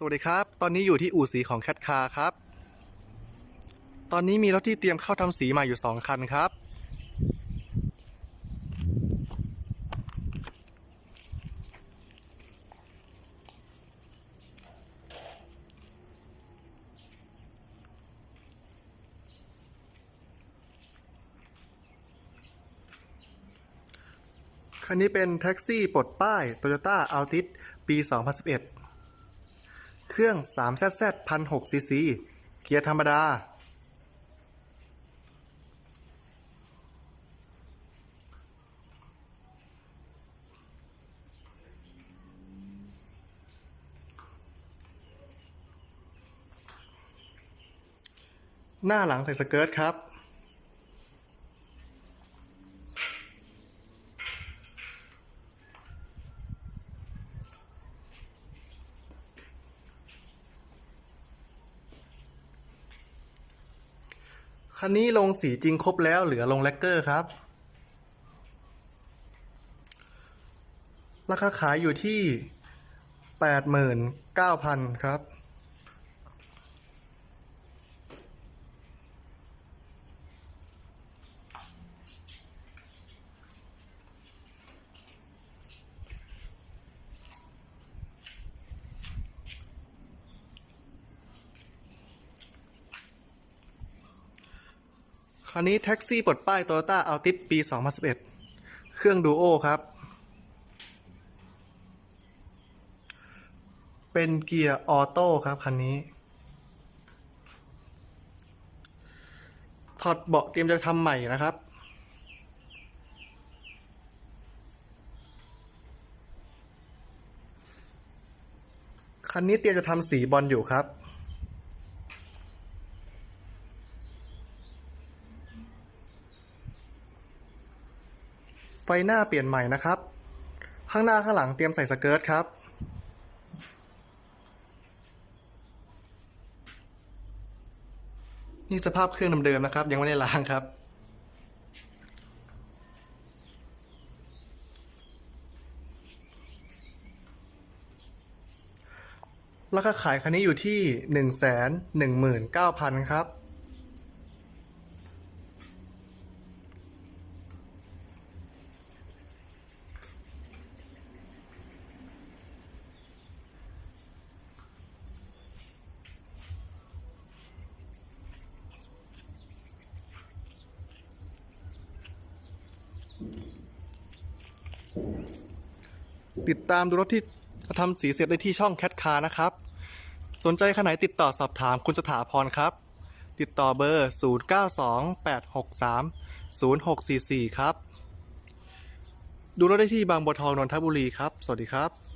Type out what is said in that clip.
สวัสดีครับ ตอนนี้อยู่ที่อู่สีของแคทคาร์ครับ ตอนนี้มีรถที่เตรียมเข้าทำสีมาอยู่ 2 คันครับ คันนี้เป็นแท็กซี่ปลดป้าย Toyota Altis ปี 2011 เครื่อง 3ZZ 1,600ซีซีเกียร์ธรรมดา หน้าหลังใส่สเกิร์ตครับ คันนี้ลงสีจริงครบแล้วเหลือลงแลกเกอร์ครับ ราคาขายอยู่ที่ 89,000 ครับ คันนี้แท็กซี่ปลดป้าย Toyota Altis ปี 2011 เครื่องดูโอครับ เป็นเกียร์ออโต้ครับ คันนี้ ถอดเบาะเตรียมจะทำใหม่นะครับ คันนี้เตรียมจะทำสีบอลอยู่ครับ ไฟหน้าเปลี่ยนใหม่นะครับ ข้างหน้าข้างหลังเตรียมใส่สเกิร์ตครับ นี่สภาพเครื่องเดิมๆนะครับ ยังไม่ได้ล้างครับราคาขายคันนี้อยู่ที่ 1 1 9 0 0 0 ครับ ติดตามดูรถที่ทำสีเสร็จได้ที่ช่องแคทคาร์นะครับ สนใจขนาดติดต่อสอบถามคุณสถาพรครับ ติดต่อเบอร์ 0928630644 ครับ ดูรถได้ที่บางบัวทองนนทบุรีครับ สวัสดีครับ